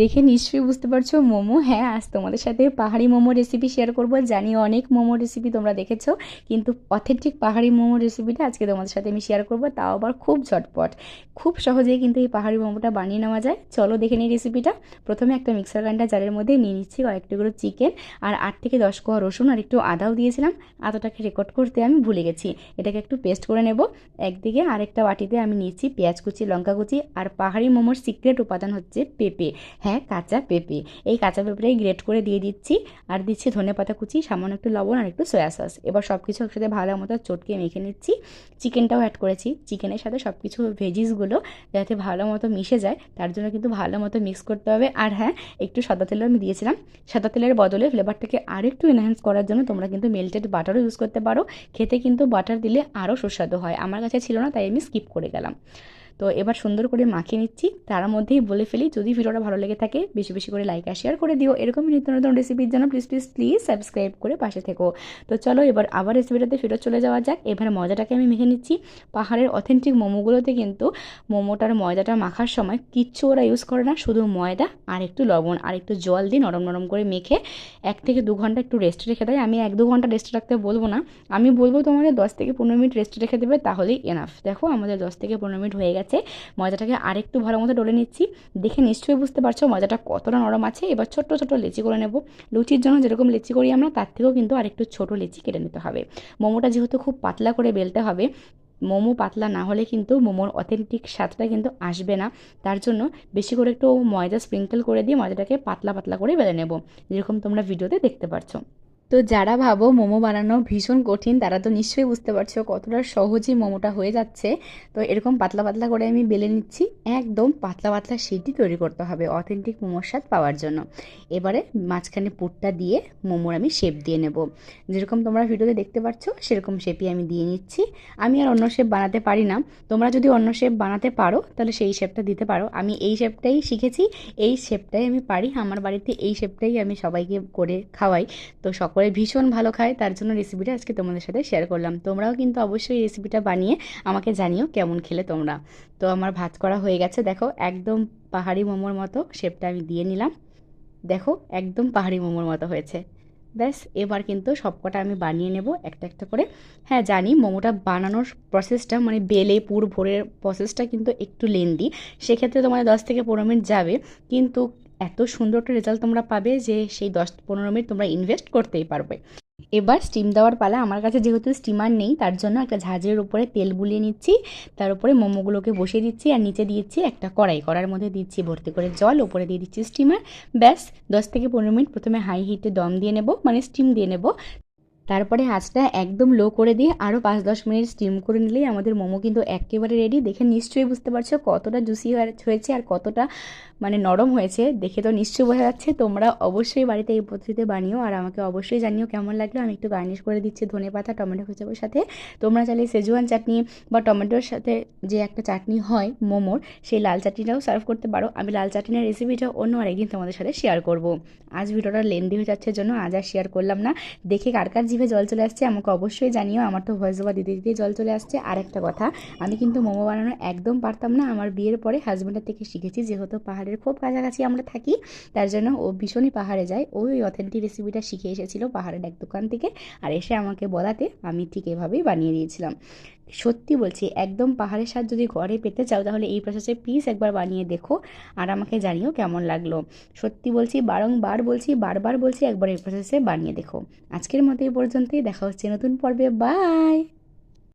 দেখে নিশ্চয়ই বুঝতে পারছ, মোমো। হ্যাঁ আজ তোমাদের সাথে পাহাড়ি মোমো রেসিপি শেয়ার করব। জানি অনেক মোমো রেসিপি তোমরা দেখেছ, কিন্তু অথেন্টিক পাহাড়ি মোমো রেসিপিটা আজকে তোমাদের সাথে আমি শেয়ার করব, তাও আবার খুব ঝটপট। খুব সহজেই কিন্তু এই পাহাড়ি মোমোটা বানিয়ে নেওয়া যায়। চলো দেখে নিই রেসিপিটা প্রথমে একটা মিক্সার গ্রাইন্ডার জারের মধ্যে নিয়ে নিচ্ছি কয়েকটুকরো চিকেন আর আট থেকে দশ কোয়া রসুন আর একটু আদাও দিয়েছিলাম। আদাটাকে রেকর্ড করতে আমি ভুলে গেছি। এটাকে একটু পেস্ট করে নেব। একদিকে আরেকটা বাটিতে আমি নিচ্ছি পেঁয়াজ কুচি, লঙ্কা কুচি আর পাহাড়ি মোমোর সিক্রেট উপাদান হচ্ছে পেঁপে। হ্যাঁ কাঁচা পেঁপে। এই কাঁচা পেঁপেটাই গ্রেট করে দিয়ে দিচ্ছি। আর দিচ্ছি ধনে পাতা কুচি, সামান্য একটু লবণ আর একটু সয়া সস এবার সব কিছু একসাথে ভালো মতো চটকে মেখে নিচ্ছি। চিকেনটাও অ্যাড করেছি। চিকেনের সাথে সব কিছু ভেজিসগুলো যাতে ভালো মতো মিশে যায়, তার জন্য কিন্তু ভালো মতো মিক্স করতে হবে। আর হ্যাঁ একটু সাদা তেলও আমি দিয়েছিলাম। সাদা তেলের বদলে ফ্লেভারটাকে আরেকটু এনহ্যান্স করার জন্য তোমরা কিন্তু মেল্টেড বাটারও ইউজ করতে পারো। খেতে কিন্তু বাটার দিলে আরও সুস্বাদু হয়। আমার কাছে ছিল না, তাই আমি স্কিপ করে গেলাম। তো এবার সুন্দর করে মাখিয়ে নিচ্ছি। তার মধ্যেই বলে ফেলি, যদি ভিডিওটা ভালো লেগে থাকে, বেশি বেশি করে লাইক আর শেয়ার করে দিও। এরকমই নিত্য নতুন রেসিপির জন্য প্লিজ প্লিজ প্লিজ সাবস্ক্রাইব করে পাশে থেকো। তো চলো এবার আবার রেসিপিটাতে ফেরত চলে যাওয়া যাক। এবার মজাটাকে আমি মেখে নিচ্ছি। পাহাড়ের অথেন্টিক মোমোগুলোতে কিন্তু মোমোটার ময়দাটা মাখার সময় কিচ্ছু ওরা ইউজ করে না, শুধু ময়দা আর একটু লবণ আর একটু জল দিয়ে নরম নরম করে মেখে এক থেকে দু ঘণ্টা একটু রেস্ট রেখে দেয়। আমি এক দু ঘণ্টা রেস্ট রাখতে বলব না। আমি বলব তোমাদের দশ থেকে পনেরো মিনিট রেস্ট রেখে দেবে, তাহলেই এনাফ দেখো আমাদের দশ থেকে পনেরো মিনিট হয়ে গেছে। ময়দাটাকে আরেকটু ভালো মতো ডলে নিচ্ছি। দেখে নিশ্চয়ই বুঝতে পারছ ময়দাটা কতটা নরম আছে। এবার ছোট্ট ছোট্ট লেচি করে নেব। লুচির জন্য যেরকম লেচি করি আমরা, তার থেকেও কিন্তু আরেকটু ছোটো লেচি কেটে নিতে হবে। মোমোটা যেহেতু খুব পাতলা করে বেলতে হবে, মোমো পাতলা না হলে কিন্তু মোমোর অথেন্টিক স্বাদটা কিন্তু আসবে না। তার জন্য বেশি করে একটু ময়দা স্প্রিঙ্কেল করে দিয়ে ময়দাটাকে পাতলা পাতলা করে বেলে নেব। যেরকম তোমরা ভিডিওতে দেখতে পাচ্ছ তো যারা ভাবো মোমো বানানো ভীষণ কঠিন, তারা তো নিশ্চয়ই বুঝতে পারছ কতটা সহজেই মোমোটা হয়ে যাচ্ছে। তো এরকম পাতলা পাতলা করে আমি বেলে নিচ্ছি। একদম পাতলা পাতলা সিটি তৈরি করতে হবে অথেন্টিক মোমোর স্বাদ পাওয়ার জন্য। এবারে মাঝখানে পুরটা দিয়ে মোমোর আমি শেপ দিয়ে নেব। যেরকম তোমরা ভিডিওতে দেখতে পাচ্ছ সেরকম শেপই আমি দিয়ে নিচ্ছি। আমি আর অন্য শেপ বানাতে পারি না। তোমরা যদি অন্য শেপ বানাতে পারো, তাহলে সেই শেপটা দিতে পারো। আমি এই শেপটাই শিখেছি, এই শেপটাই আমি পারি। আমার বাড়িতে এই শেপটাই আমি সবাইকে করে খাওয়াই। তো সকলে ভীষণ ভালো খায়, তার জন্য রেসিপিটা আজকে তোমাদের সাথে শেয়ার করলাম। তোমরাও কিন্তু অবশ্যই রেসিপিটা বানিয়ে আমাকে জানিও কেমন খেলে তোমরা। তো আমার ভাত করা হয়ে গেছে, দেখো একদম পাহাড়ি মোমোর মতো শেপটা আমি দিয়ে নিলাম। দেখো একদম পাহাড়ি মোমোর মতো হয়েছে। ব্যাস, এবার কিন্তু সবকটা আমি বানিয়ে নেব একটা একটা করে। হ্যাঁ জানি মোমোটা বানানোর প্রসেসটা মানে বেলে, পুর, ভোরের প্রসেসটা কিন্তু একটু লেন্দি সেক্ষেত্রে তোমাদের দশ থেকে পনেরো মিনিট যাবে। কিন্তু এত সুন্দর একটা রেজাল্ট তোমরা পাবে যে সেই দশ পনেরো মিনিট তোমরা ইনভেস্ট করতেই পারবে। এবার স্টিম দেওয়ার পালা। আমার কাছে যেহেতু স্টিমার নেই, তার জন্য একটা ঝাঁঝের উপরে তেল বুলিয়ে নিচ্ছি। তার উপরে মোমোগুলোকে বসিয়ে দিচ্ছি আর নিচে দিয়েছি একটা কড়াই। কড়ার মধ্যে দিচ্ছি ভর্তি করে জল উপরে দিয়ে দিচ্ছি স্টিমার ব্যাস, দশ থেকে পনেরো মিনিট প্রথমে হাই হিটে দম দিয়ে নেব মানে স্টিম দিয়ে নেব। তারপরে আঁচটা একদম লো করে দিয়ে আরও পাঁচ দশ মিনিট স্টিম করে নিলেই আমাদের মোমো কিন্তু একেবারে রেডি দেখে নিশ্চয়ই বুঝতে পারছ কতটা জুসি হয়েছে আর কতটা মানে নরম হয়েছে। দেখে তো নিশ্চয়ই বোঝা যাচ্ছে। তোমরা অবশ্যই বাড়িতে এই পদ্ধতিতে বানিও আর আমাকে অবশ্যই জানিও কেমন লাগল। আমি একটু গার্নিশ করে দিচ্ছি ধনে পাতা, টমেটো কেচাপের সাথে। তোমরা চাইলে সেজুয়ান চাটনি বা টমেটোর সাথে যে একটা চাটনি হয় মোমোর, সেই লাল চাটনিটাও সার্ভ করতে পারো। আমি লাল চাটনির রেসিপিটা অন্য আরেকদিন তোমাদের সাথে শেয়ার করব। আজ ভিডিওটা লেন্দি হয়ে যাচ্ছে জন্য আজ আর শেয়ার করলাম না। দেখে কার কার জিভে জল চলে আসছে, আমাকে অবশ্যই জানিও, আমার তো ভয়েস ওভার দিতে দিতেই জল চলে আসছে। আর একটা কথা, আমি কিন্তু মোমো বানানো একদম পারতাম না, আমার বিয়ের পরে হাজব্যান্ডের থেকে শিখেছি, যেহেতু পাহাড়ের খুব কাছাকাছি আমরা থাকি, তার জন্য ও ভীষণই পাহাড়ে যায়। ওই অথেন্টিক রেসিপিটা শিখে এসেছিল পাহাড়ের এক দোকান থেকে, আর এসে আমাকে বলাতে আমি ঠিক এভাবেই বানিয়ে দিয়েছিলাম। সত্যি বলছি, একদম পাহাড়ের স্বাদ যদি ঘরে পেতে চাও, তাহলে এই প্রসেসে প্লিজ একবার বানিয়ে দেখো আর আমাকে জানিও কেমন লাগল। সত্যি বলছি, বারংবার বলছি, বারবার বলছি, একবার এই প্রসেসে বানিয়ে দেখো। আজকের মতো এই পর্যন্তই, দেখা হচ্ছে নতুন পর্বে বাই